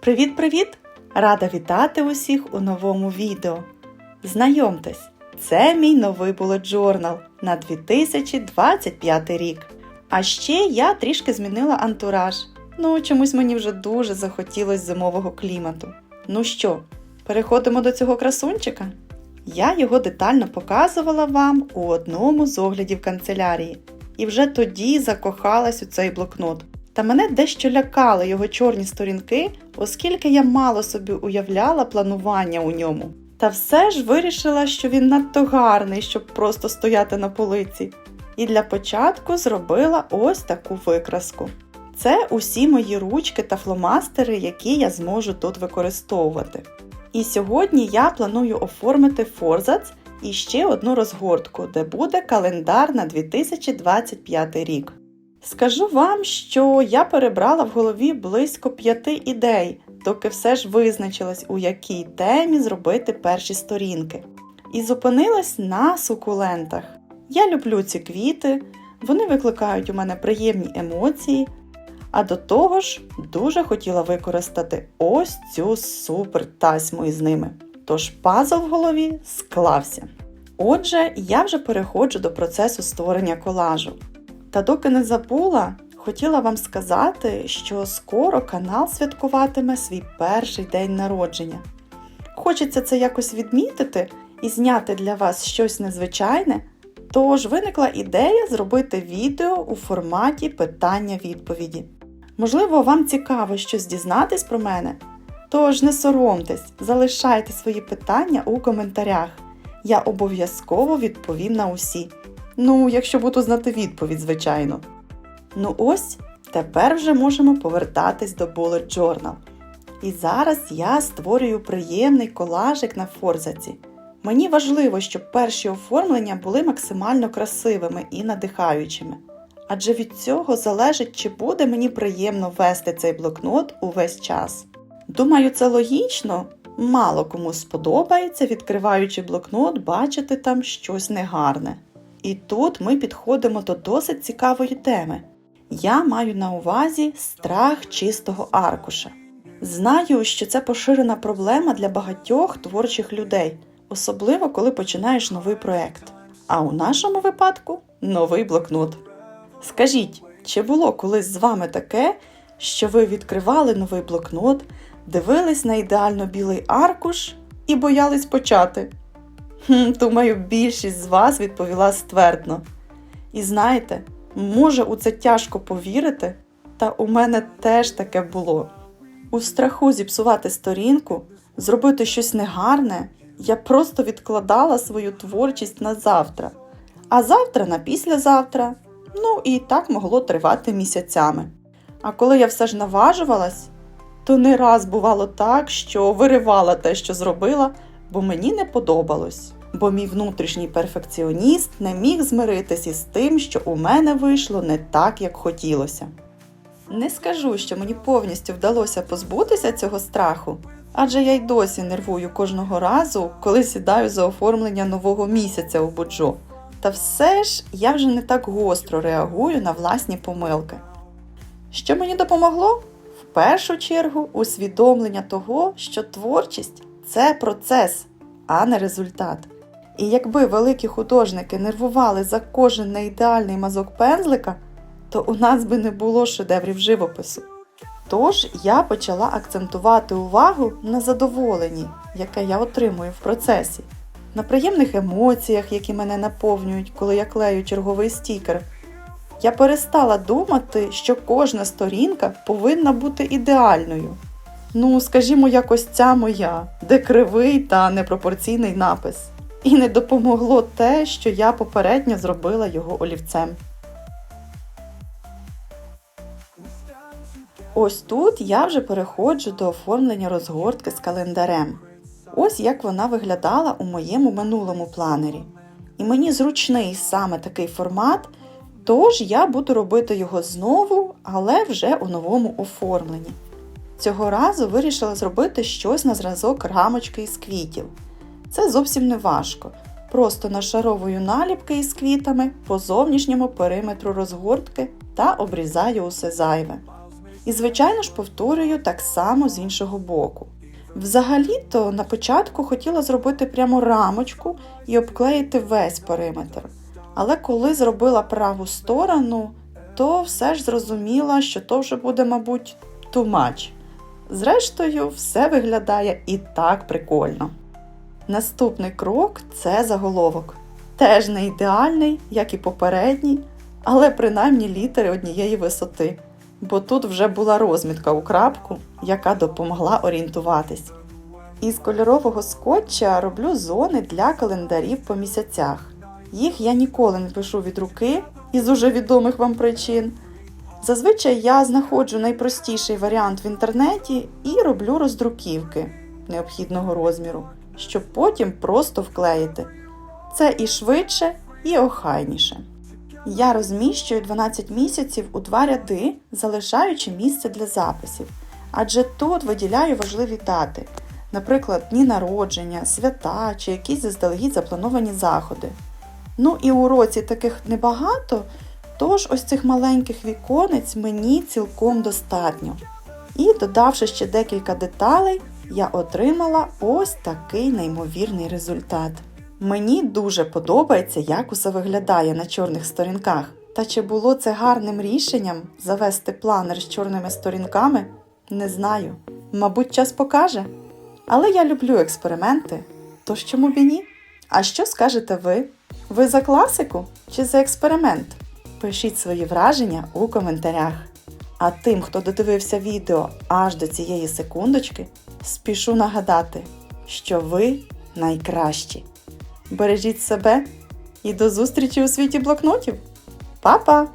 Привіт-привіт! Рада вітати усіх у новому відео. Знайомтесь, це мій новий journal на 2025 рік. А ще я трішки змінила антураж. Ну, чомусь мені вже дуже захотілось зимового клімату. Ну що, переходимо до цього красунчика? Я його детально показувала вам у одному з оглядів канцелярії, і вже тоді закохалась у цей блокнот. Та мене дещо лякали його чорні сторінки, оскільки я мало собі уявляла планування у ньому. Та все ж вирішила, що він надто гарний, щоб просто стояти на полиці. І для початку зробила ось таку викраску. Це усі мої ручки та фломастери, які я зможу тут використовувати. І сьогодні я планую оформити форзац і ще одну розгортку, де буде календар на 2025 рік. Скажу вам, що я перебрала в голові близько п'яти ідей, доки все ж визначилась, у якій темі зробити перші сторінки. І зупинилась на сукулентах. Я люблю ці квіти, вони викликають у мене приємні емоції. А до того ж, дуже хотіла використати ось цю супер тасьму із ними. Тож пазл в голові склався. Отже, я вже переходжу до процесу створення колажу. Та доки не забула, хотіла вам сказати, що скоро канал святкуватиме свій перший день народження. Хочеться це якось відмітити і зняти для вас щось незвичайне, тож виникла ідея зробити відео у форматі питання-відповіді. Можливо, вам цікаво щось дізнатись про мене? Тож не соромтесь, залишайте свої питання у коментарях. Я обов'язково відповім на усі. Ну, якщо буду знати відповідь, звичайно. Ну ось, тепер вже можемо повертатись до Bullet Journal. І зараз я створюю приємний колажик на форзаці. Мені важливо, щоб перші оформлення були максимально красивими і надихаючими. Адже від цього залежить, чи буде мені приємно вести цей блокнот увесь час. Думаю, це логічно. Мало кому сподобається, відкриваючи блокнот, бачити там щось негарне. І тут ми підходимо до досить цікавої теми. Я маю на увазі страх чистого аркуша. Знаю, що це поширена проблема для багатьох творчих людей, особливо коли починаєш новий проект. А у нашому випадку новий блокнот. Скажіть, чи було колись з вами таке, що ви відкривали новий блокнот, дивились на ідеально білий аркуш і боялись почати? Думаю, більшість з вас відповіла ствердно. І знаєте, може у це тяжко повірити, та у мене теж таке було. У страху зіпсувати сторінку, зробити щось негарне, я просто відкладала свою творчість на завтра, а завтра на післязавтра. Ну і так могло тривати місяцями. А коли я все ж наважувалась, то не раз бувало так, що виривала те, що зробила, бо мені не подобалось. Бо мій внутрішній перфекціоніст не міг змиритись із тим, що у мене вийшло не так, як хотілося. Не скажу, що мені повністю вдалося позбутися цього страху, адже я й досі нервую кожного разу, коли сідаю за оформлення нового місяця у Буджо. Та все ж я вже не так гостро реагую на власні помилки. Що мені допомогло? В першу чергу усвідомлення того, що творчість це процес, а не результат. І якби великі художники нервували за кожен неідеальний мазок пензлика, то у нас би не було шедеврів живопису. Тож я почала акцентувати увагу на задоволенні, яке я отримую в процесі, на приємних емоціях, які мене наповнюють, коли я клею черговий стікер. Я перестала думати, що кожна сторінка повинна бути ідеальною. Ну, скажімо, якось ця моя, де кривий та непропорційний напис. І не допомогло те, що я попередньо зробила його олівцем. Ось тут я вже переходжу до оформлення розгортки з календарем. Ось як вона виглядала у моєму минулому планері. І мені зручний саме такий формат, тож я буду робити його знову, але вже у новому оформленні. Цього разу вирішила зробити щось на зразок рамочки із квітів. Це зовсім не важко. Просто нашаровую наліпки із квітами по зовнішньому периметру розгортки та обрізаю усе зайве. І, звичайно ж, повторюю так само з іншого боку. Взагалі-то на початку хотіла зробити прямо рамочку і обклеїти весь периметр. Але коли зробила праву сторону, то все ж зрозуміла, що то вже буде, мабуть, much. Зрештою, все виглядає і так прикольно. Наступний крок це заголовок. Теж не ідеальний, як і попередній, але принаймні літери однієї висоти, бо тут вже була розмітка у крапку, яка допомогла орієнтуватись. Із кольорового скотча роблю зони для календарів по місяцях. Їх я ніколи не пишу від руки із уже відомих вам причин. Зазвичай я знаходжу найпростіший варіант в інтернеті і роблю роздруківки необхідного розміру, щоб потім просто вклеїти. Це і швидше, і охайніше. Я розміщую 12 місяців у два ряди, залишаючи місце для записів, адже тут виділяю важливі дати, наприклад, дні народження, свята чи якісь заздалегідь заплановані заходи. Ну і у році таких небагато, тож ось цих маленьких віконець мені цілком достатньо. І додавши ще декілька деталей, я отримала ось такий неймовірний результат. Мені дуже подобається, як усе виглядає на чорних сторінках. Та чи було це гарним рішенням завести планер з чорними сторінками? Не знаю. Мабуть, час покаже. Але я люблю експерименти. Тож чому б і ні? А що скажете ви? Ви за класику чи за експеримент? Пишіть свої враження у коментарях. А тим, хто додивився відео аж до цієї секундочки, спішу нагадати, що ви найкращі. Бережіть себе і до зустрічі у світі блокнотів. Па-па!